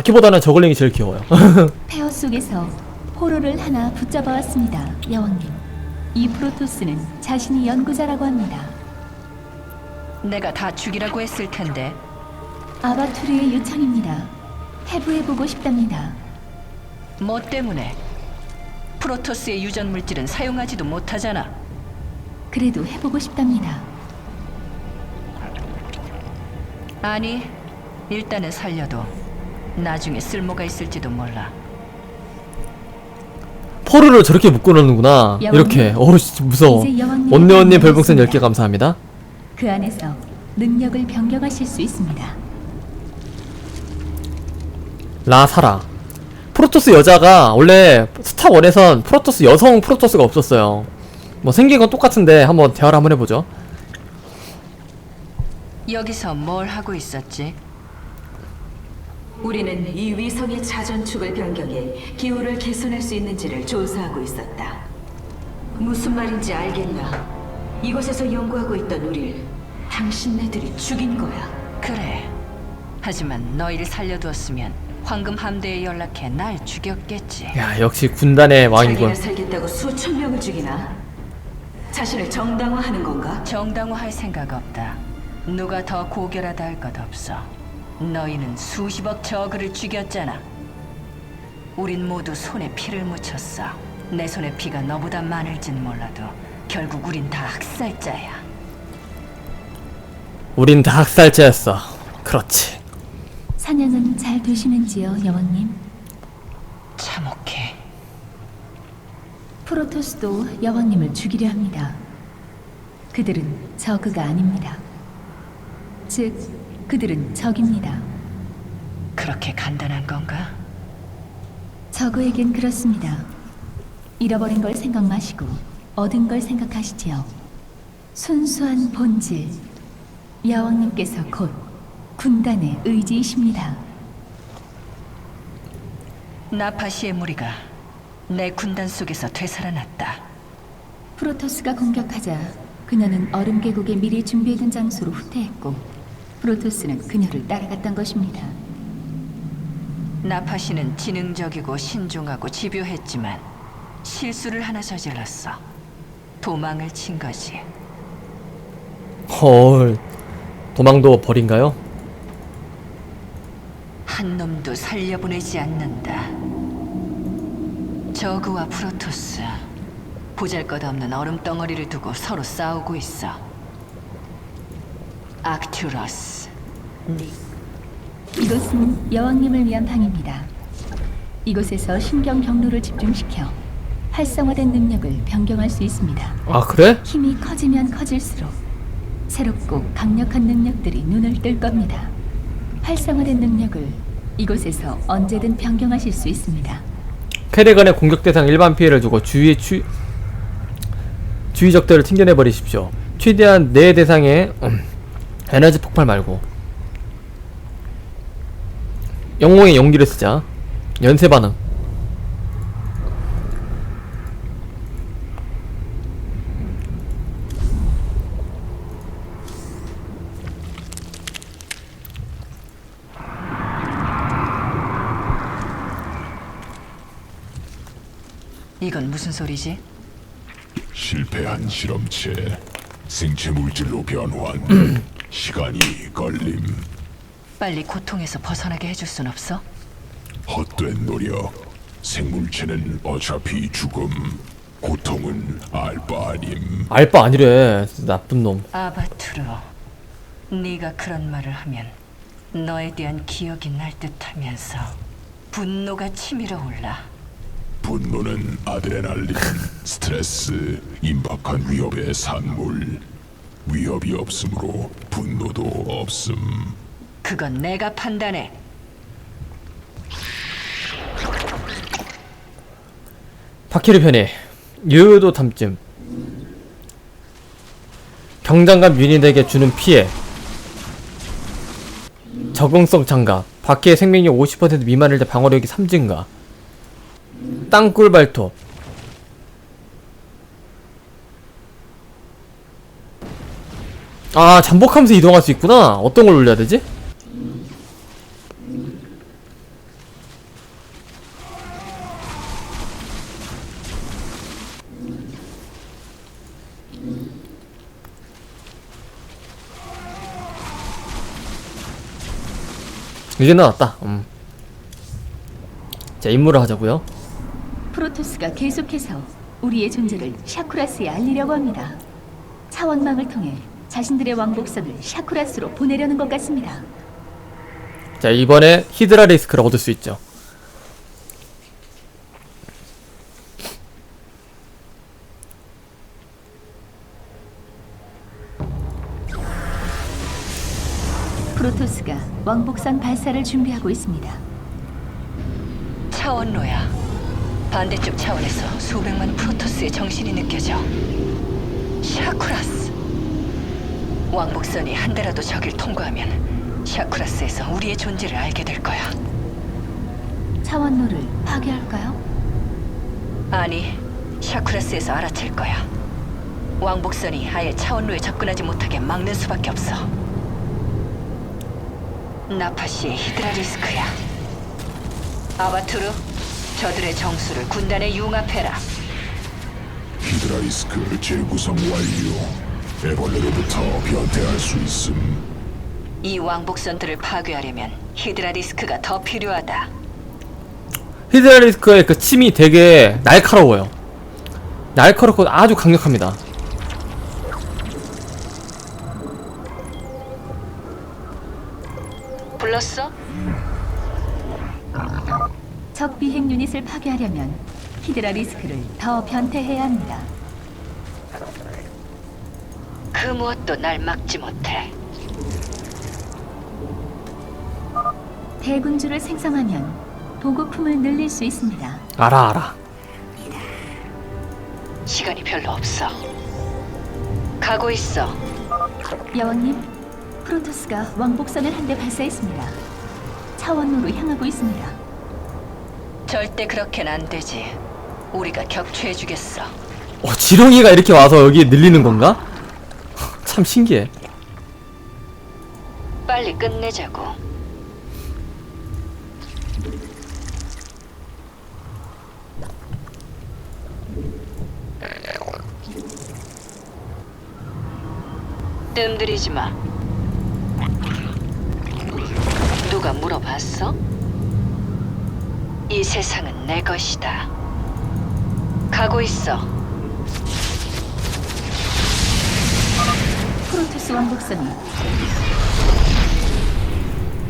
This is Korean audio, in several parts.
바퀴보다는 저글링이 제일 귀여워요. 폐허 속에서 포로를 하나 붙잡아 왔습니다, 여왕님. 이 프로토스는 자신이 연구자라고 합니다. 내가 다 죽이라고 했을 텐데 아바투르의 요청입니다. 해부해보고 싶답니다. 뭐 때문에? 프로토스의 유전 물질은 사용하지도 못하잖아. 그래도 해보고 싶답니다. 아니, 일단은 살려도 나중에 쓸모가 있을지도 몰라. 포르를 저렇게 묶어놓는구나. 여왕님. 이렇게. 어우, 진짜 무서워. 이제 온네온님 별풍선 만나셨습니다. 10개 감사합니다. 그 안에서 능력을 변경하실 수 있습니다. 라사라. 프로토스 여자가 원래 스타1에선 프로토스 여성 프로토스가 없었어요. 뭐 생긴 건 똑같은데 한번 대화를 한번 해보죠. 여기서 뭘 하고 있었지? 우리는 이 위성의 자전축을 변경해 기후를 개선할 수 있는지를 조사하고 있었다. 무슨 말인지 알겠나? 이곳에서 연구하고 있던 우릴 당신네들이 죽인 거야. 그래. 하지만 너희를 살려두었으면 황금 함대에 연락해 날 죽였겠지. 야, 역시 군단의 왕이군. 자기가 살겠다고 수천 명을 죽이나? 자신을 정당화하는 건가? 정당화할 생각 없다. 누가 더 고결하다 할 것 없어. 너희는 수십억 저그를 죽였잖아. 우린 모두 손에 피를 묻혔어. 내 손에 피가 너보다 많을진 몰라도 결국 우린 다 학살자야. 우린 다 학살자였어. 그렇지. 사냥은 잘 되시는지요, 여왕님? 참혹해. 프로토스도 여왕님을 죽이려 합니다. 그들은 저그가 아닙니다. 즉, 그들은 적입니다. 그렇게 간단한 건가? 저그에겐 그렇습니다. 잃어버린 걸 생각 마시고 얻은 걸 생각하시지요. 순수한 본질. 여왕님께서 곧 군단의 의지이십니다. 나파시의 무리가 내 군단 속에서 되살아났다. 프로토스가 공격하자 그녀는 얼음 계곡에 미리 준비해둔 장소로 후퇴했고 프로토스는 그녀를 따라갔던 것입니다. 나파시는 지능적이고 신중하고 집요했지만 실수를 하나 저질렀어. 도망을 친 거지. 헐. 도망도 벌인가요? 한 놈도 살려보내지 않는다. 저그와 프로토스 보잘것없는 얼음 덩어리를 두고 서로 싸우고 있어. 악튜러스, 니 이곳은 여왕님을 위한 방입니다. 이곳에서 신경 경로를 집중시켜 활성화된 능력을 변경할 수 있습니다. 아, 그래? 힘이 커지면 커질수록 새롭고 강력한 능력들이 눈을 뜰 겁니다. 활성화된 능력을 이곳에서 언제든 변경하실 수 있습니다. 캐리건의 공격 대상 일반 피해를 주고 주위의 추... 주위 적들을 튕겨내버리십시오. 최대한 내 대상의 음, 에너지 폭발 말고 영웅의 용기를 쓰자. 연쇄 반응. 이건 무슨 소리지? 실패한 실험체 생체 물질로 변환 시간이 걸림 빨리 고통에서 벗어나게 해줄 순 없어? 헛된 노력 생물체는 어차피 죽음 고통은 알바 아님 알바 아니래. 나쁜 놈. 아바투르, 네가 그런 말을 하면 너에 대한 기억이 날 듯하면서 분노가 치밀어 올라. 분노는 아드레날린 스트레스 임박한 위협의 산물 위협이 없으므로 분노도 없음 그건 내가 판단해. 바퀴를 편해. 유효도 탐증. 병장갑 유닛에게 주는 피해. 적응성 장갑. 바퀴의 생명력 50% 미만일 때 방어력이 3 증가. 땅굴 발톱. 아 잠복하면서 이동할 수 있구나 어떤 걸 올려야 되지? 이게 나왔다 음. 자 임무를 하자고요 프로토스가 계속해서 우리의 존재를 샤쿠라스에 알리려고 합니다 차원망을 통해 자신들의 왕복선을 샤쿠라스로 보내려는 것 같습니다. 자 이번에 히드라 리스크를 얻을 수 있죠. 프로토스가 왕복선 발사를 준비하고 있습니다. 차원로야. 반대쪽 차원에서 수백만 프로토스의 정신이 느껴져. 샤쿠라스. 왕복선이 한 대라도 저길 통과하면 샤쿠라스에서 우리의 존재를 알게 될 거야. 차원로를 파괴할까요? 아니, 샤쿠라스에서 알아챌 거야. 왕복선이 아예 차원로에 접근하지 못하게 막는 수밖에 없어. 나파시의 히드라 리스크야. 아바투르, 저들의 정수를 군단에 융합해라. 히드라이스크 재구성 완료. 애벌레로부터 변태할 수 있음. 이 왕복선들을 파괴하려면 히드라 리스크가 더 필요하다. 히드라 리스크의 그 침이 되게 날카로워요. 날카롭고 아주 강력합니다. 불렀어? 적 비행 유닛을 파괴하려면 히드라 리스크를 더 변태해야 합니다. 그 무엇도 날 막지 못해. 대군주를 생성하면 보급품을 늘릴 수 있습니다. 알아 알아. 시간이 별로 없어. 가고 있어. 여왕님, 프로토스가 왕복선을 한 대 발사했습니다. 차원로로 향하고 있습니다. 절대 그렇게는 안 되지. 우리가 격추해 주겠어. 어 지렁이가 이렇게 와서 여기에 늘리는 건가? 참 신기해. 빨리 끝내자고. 뜸들이지 마. 누가 물어봤어? 이 세상은 내 것이다. 가고 있어. 프로토스 왕복선이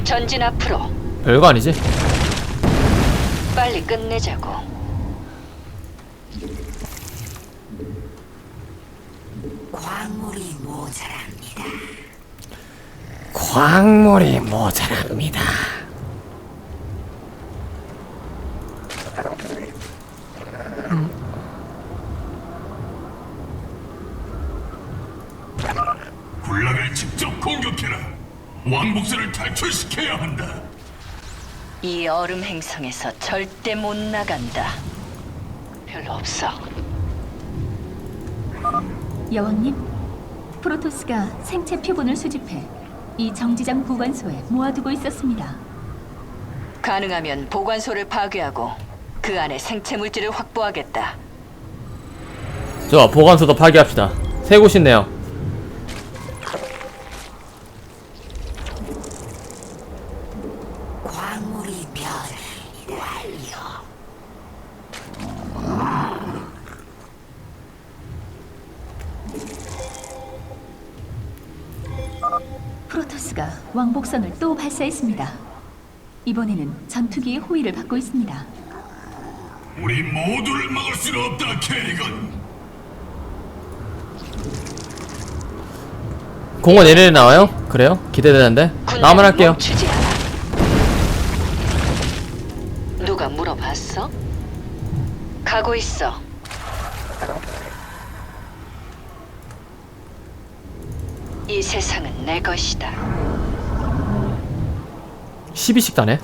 전진 앞으로. 별거 아니지? 빨리 끝내자고. 광물이 모자랍니다. 군락을 직접 공격해라. 왕복선을 탈출시켜야 한다. 이 얼음 행성에서 절대 못 나간다. 별로 없어. 여왕님, 프로토스가 생체 표본을 수집해 이 정지장 보관소에 모아두고 있었습니다. 가능하면 보관소를 파괴하고 그 안에 생체 물질을 확보하겠다. 저 보관소도 파괴합시다. 세곳 있네요. 또 발사했습니다. 이번에는 전투기의 호위를 받고 있습니다. 우리 모두를 막을 수는 없다, 캐리건. 공원 내년에 나와요? 그래요? 기대되는데? 나만 할게요. 멈추지 않아. 누가 물어봤어? 가고 있어. 이 세상은 내 것이다. 12씩 다네.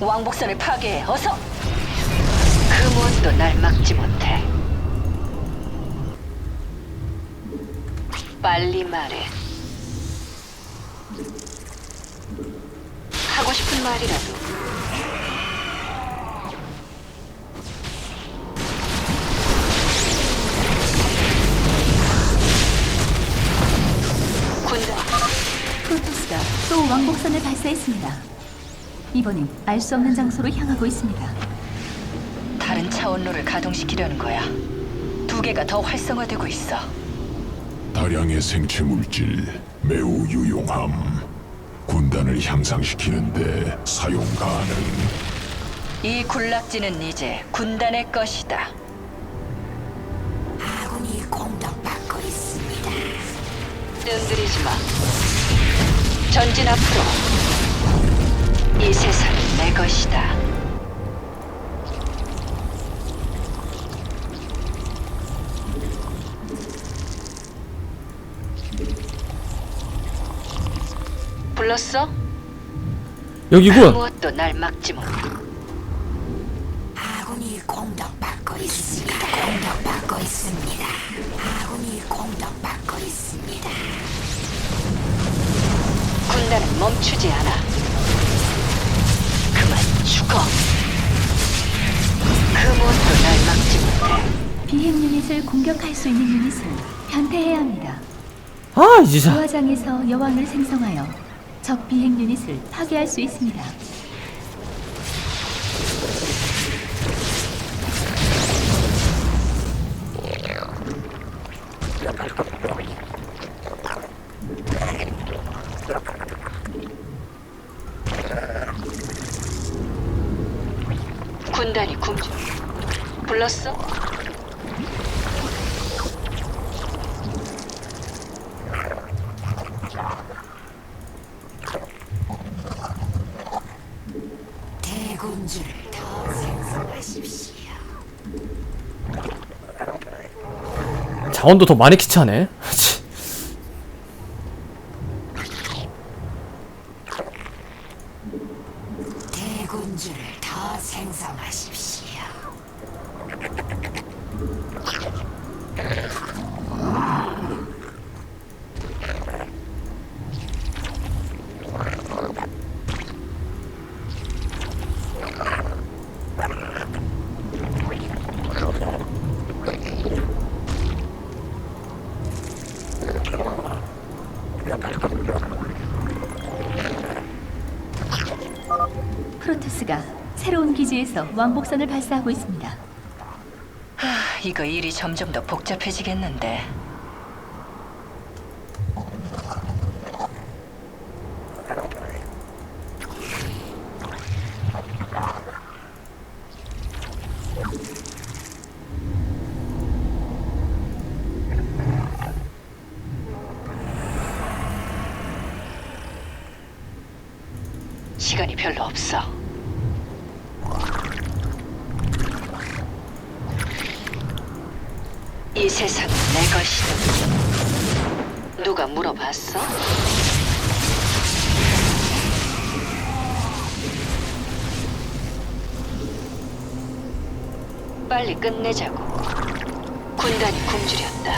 왕복선을 파괴해. 어서. 그 무엇도 날 막지 못해. 빨리 말해. 하고 싶은 말이라도. 군단. 프로토스가 또 왕복선을 발사했습니다. 이번엔 알 수 없는 장소로 향하고 있습니다. 다른 차원로를 가동시키려는 거야. 두 개가 더 활성화되고 있어. 다량의 생체 물질 매우 유용함. 군단을 향상시키는데 사용 가능. 이 군락지는 이제 군단의 것이다. 아군이 공격받고 있습니다. 뜸들이지 마. 전진 앞으로. 이 세상은 내 것이다. 불렀어? 여기군. 무엇도 날 막지 못. 아군이 공격받고 있습니다. 공격받고 있습니다. 아군이 공격받고 있습니다. 군단은 멈추지 않아. 그 무엇도 날 막지 못해. 비행 유닛을 공격할 수 있는 유닛을 변태해야 합니다. 아, 이 진짜. 부화장에서 여왕을 생성하여 적 비행 유닛을 파괴할 수 있습니다. 자원도 더 많이. 대군 프로토스가 새로운 기지에서 왕복선을 발사하고 있습니다. 하, 이거 일이 점점 더 복잡해지겠는데. 빨리 끝내자고. 군단이 굶주렸다.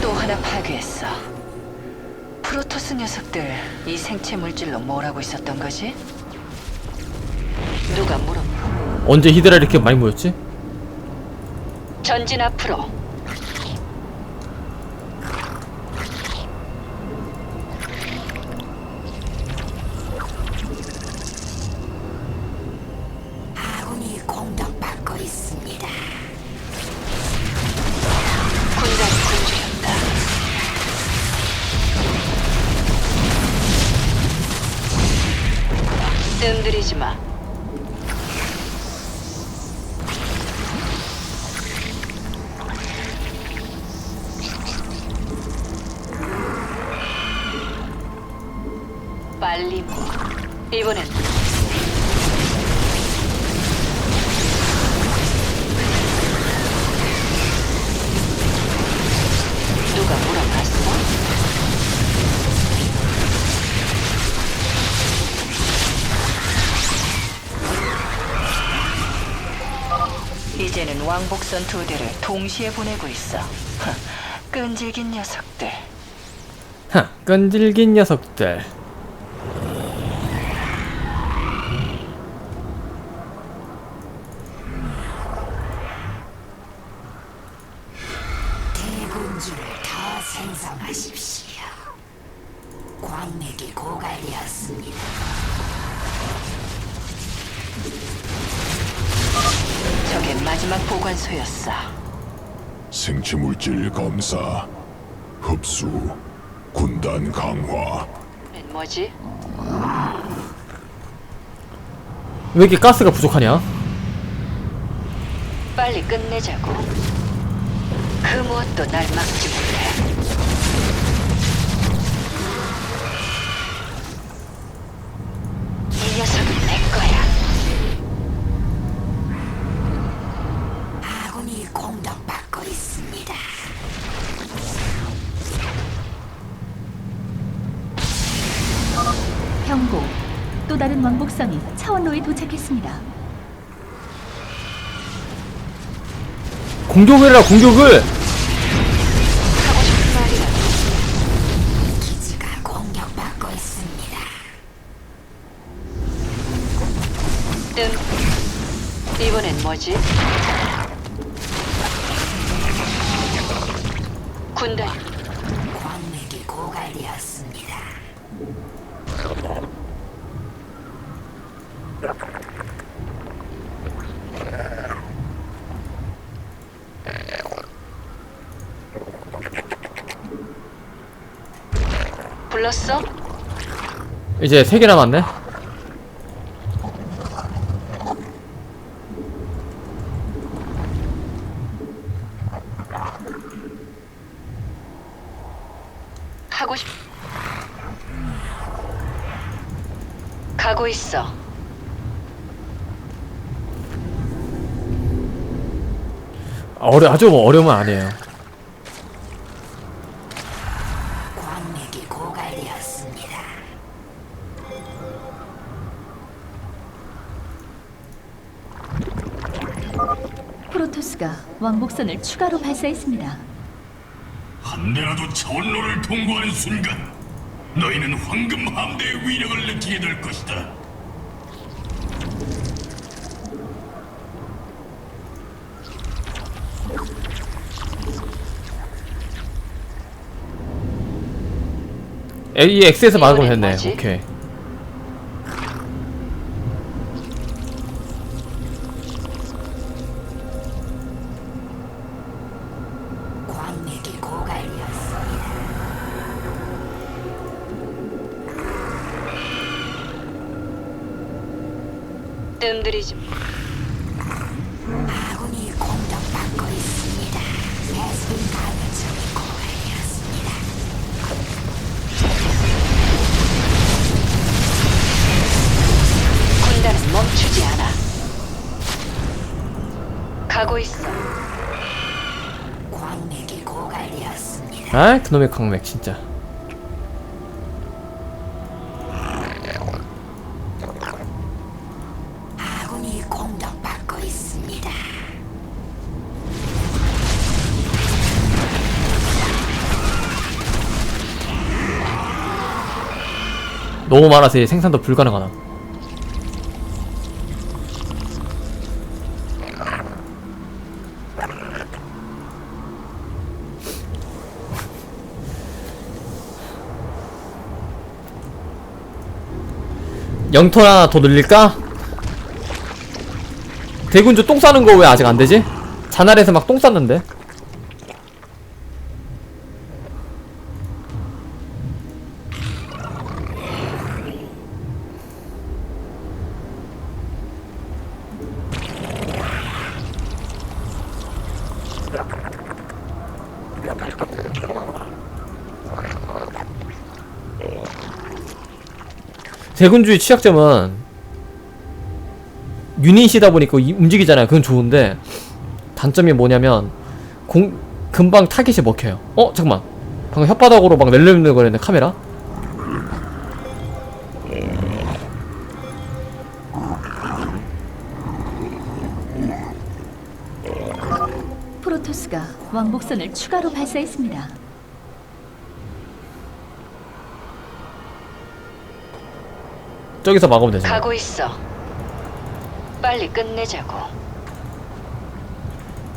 또 하나 파괴했어. 프로토스 녀석들 이 생체 물질로 뭘 하고 있었던 거지? 누가 물어? 언제 히드라 이렇게 많이 모였지? 전진 앞으로. 뜸들이지 마. 빨리 뭐. 이번엔 왕복선 두 대를 동시에 보내고 있어. 하, 끈질긴 녀석들. 하, 끈질긴 녀석들. 생체 물질 검사, 흡수, 군단 강화. 뭐지? 왜 이렇게 가스가 부족하냐? 빨리 끝내자고. 그 무엇도 날 막지 못해. 다른 왕복선이 차원로에 도착했습니다. 공격을 해라, 공격을! 불렀어? 이제 세 개 남았네. 하고 싶. 가고 있어. 어려, 아주 어려움은 아니에요. 왕복선을 추가로 발사했습니다. 한 대라도 차원로를 통과하는 순간 너희는 황금 함대의 위력을 느끼게 될 것이다. 에, 이 X에서 막으면 됐네. 오케이. 가고 있어. 광맥이 고갈되었습니다. 아, 그놈의 강맥, 진짜. 아군이 공격받고 있습니다. 너무 많아서 이 생산도 불가능하다. 영토 하나 더 늘릴까? 대군주 똥 싸는 거 왜 아직 안 되지? 자날에서 막 똥 쌌는데. 대군주의 취약점은 유닛이다 보니까 이- 움직이잖아요. 그건 좋은데 단점이 뭐냐면 공 금방 타깃이 먹혀요. 어 잠깐만 방금 혓바닥으로 막 낼름낼거리네 카메라. 프로토스가 왕복선을 추가로 발사했습니다. 저기서 막으면 되잖아. 가고 있어. 빨리 끝내자고.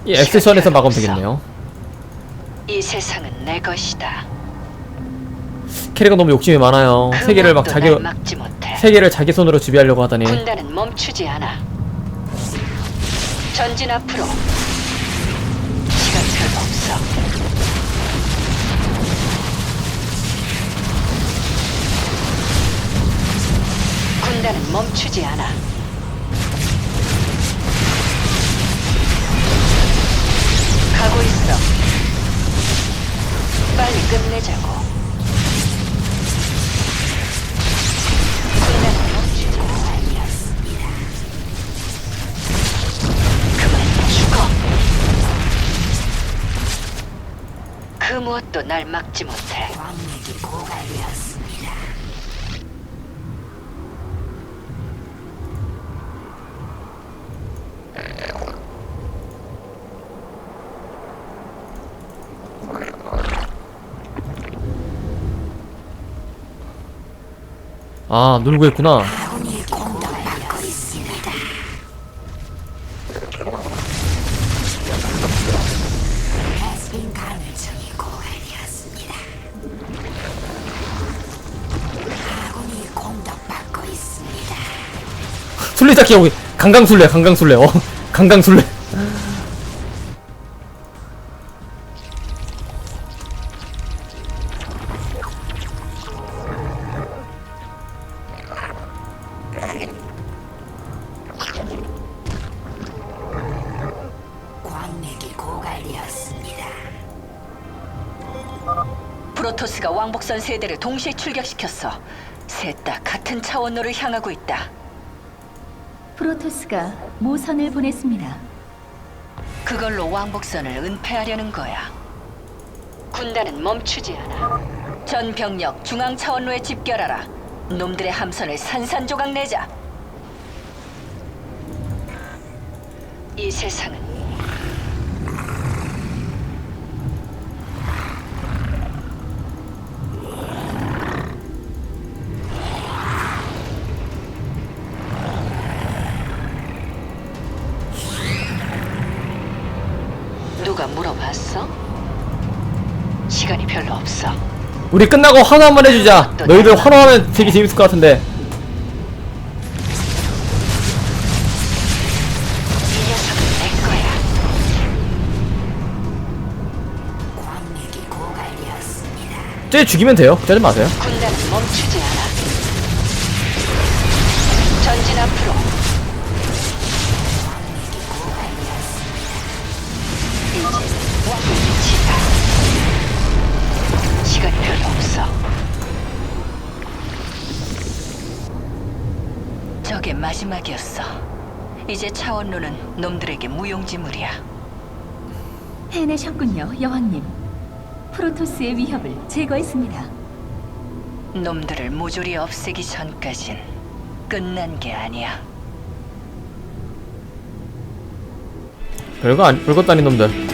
이 엑스션에서 막으면 되겠네요. 이 세상은 내 것이다. 캐리가 너무 욕심이 많아요. 그 세계를 막 무엇도 자기 날 막지 못해. 세계를 자기 손으로 지배하려고 하다니. 군단은 멈추지 않아. 전진 앞으로. 멈추지 않아. 가고 있어. 빨리 끝내자고. 그 무엇도 날 막지 못해. 받고 있습니다. 술래잡기 하고 강강술래 강강술래 어 강강술래. 동시에 출격시켰어. 셋 다 같은 차원로를 향하고 있다. 프로토스가 모선을 보냈습니다. 그걸로 왕복선을 은폐하려는 거야. 군단은 멈추지 않아. 전 병력 중앙 차원로에 집결하라. 놈들의 함선을 산산조각 내자. 이 세상은 우리 끝나고 환호 한번 해주자. 너희들 환호하면 되게 재밌을 것 같은데. 이 녀석은 내 거야. 광맥이 고갈되었습니다. 쟤 죽이면 돼요. 걱정하지 마세요. 군단은 멈추지 않아. 전진 앞으로. 이제 시간이 별로 없어. 저게 마지막이었어. 이제 차원로는 놈들에게 무용지물이야. 해내셨군요, 여왕님. 프로토스의 위협을 제거했습니다. 놈들을 모조리 없애기 전까진 끝난 게 아니야. 별거 아니 별것도 아닌 놈들.